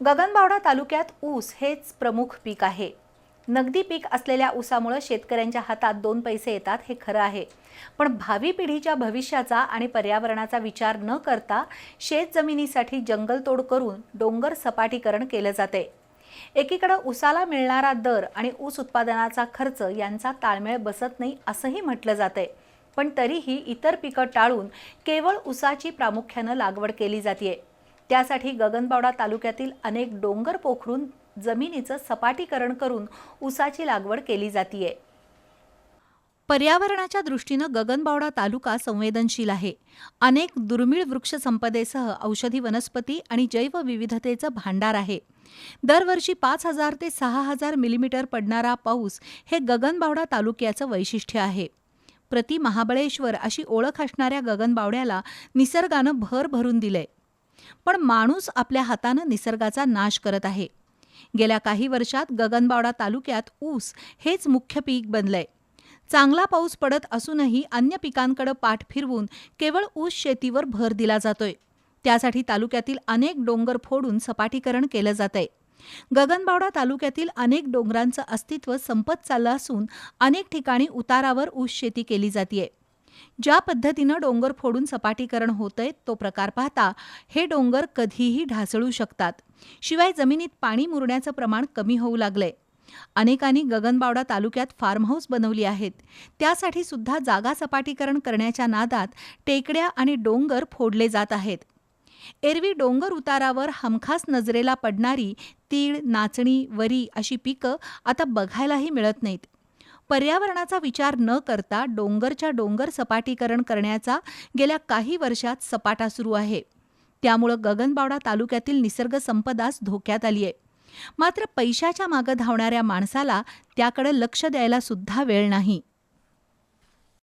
गगनबावडा तालुक्यात ऊस हेच प्रमुख पीक आहे. नगदी पीक असलेल्या ऊसामुळे शेतकऱ्यांच्या हातात दोन पैसे येतात हे खरं आहे. पण भावी पिढीच्या भविष्याचा आणि पर्यावरणाचा विचार न करता शेत जमिनीसाठी जंगलतोड करून डोंगर सपाटीकरण केलं जाते. एकीकडं ऊसाला मिळणारा दर आणि ऊस उत्पादनाचा खर्च यांचा ताळमेळ बसत नाही असंही म्हटलं जातंय पण तरीही इतर पिकं टाळून केवळ ऊसाची प्रामुख्यानं लागवड केली जाते त्यासाठी गगनबावडा तालुक्यातील अनेक डोंगर पोखरून जमिनीचं सपाटीकरण करून ऊसाची लागवड केली जातीये. पर्यावरणाच्या दृष्टीनं गगनबावडा तालुका संवेदनशील आहे. अनेक दुर्मिळ वृक्षसंपदेसह औषधी वनस्पती आणि जैवविविधतेचं भांडार आहे. दरवर्षी पाच हजार ते सहा हजार मिलीमीटर पडणारा पाऊस हे गगनबावडा तालुक्याचं वैशिष्ट्य आहे. प्रति महाबळेश्वर अशी ओळख असणाऱ्या गगनबावड्याला निसर्गानं भर भरून दिलंय. पण माणूस आपल्या हातानं निसर्गाचा नाश करत आहे. गेल्या काही वर्षात गगनबावडा तालुक्यात ऊस हेच मुख्य पीक बनलंय. चांगला पाऊस पडत असूनही अन्य पिकांकडे पाठ फिरवून केवळ ऊस शेतीवर भर दिला जातोय. त्यासाठी तालुक्यातील अनेक डोंगर फोडून सपाटीकरण केलं जातंय. गगनबावडा तालुक्यातील अनेक डोंगरांचं अस्तित्व संपत चाललं असून अनेक ठिकाणी उतारावर ऊस शेती केली जातीये. ज्या पद्धतीनं डोंगर फोडून सपाटीकरण होतंय तो प्रकार पाहता हे डोंगर कधीही ढासळू शकतात. शिवाय जमिनीत पाणी मुरण्याचं प्रमाण कमी होऊ लागलंय. अनेकांनी गगनबावडा तालुक्यात फार्म हाऊस बनवली आहेत. त्यासाठी सुद्धा जागा सपाटीकरण करण्याच्या नादात टेकड्या आणि डोंगर फोडले जात आहेत. एरवी डोंगर उतारावर हमखास नजरेला पडणारी तीळ नाचणी वरी अशी पिकं आता बघायलाही मिळत नाहीत. पर्यावरणाचा विचार न करता डोंगरच्या डोंगर सपाटीकरण करण्याचा गेल्या काही वर्षात सपाटा सुरू आहे. त्यामुळं गगनबावडा तालुक्यातील निसर्ग संपदाच धोक्यात आली आहे. मात्र पैशाच्या मागं धावणाऱ्या माणसाला त्याकडे लक्ष द्यायला सुद्धा वेळ नाही.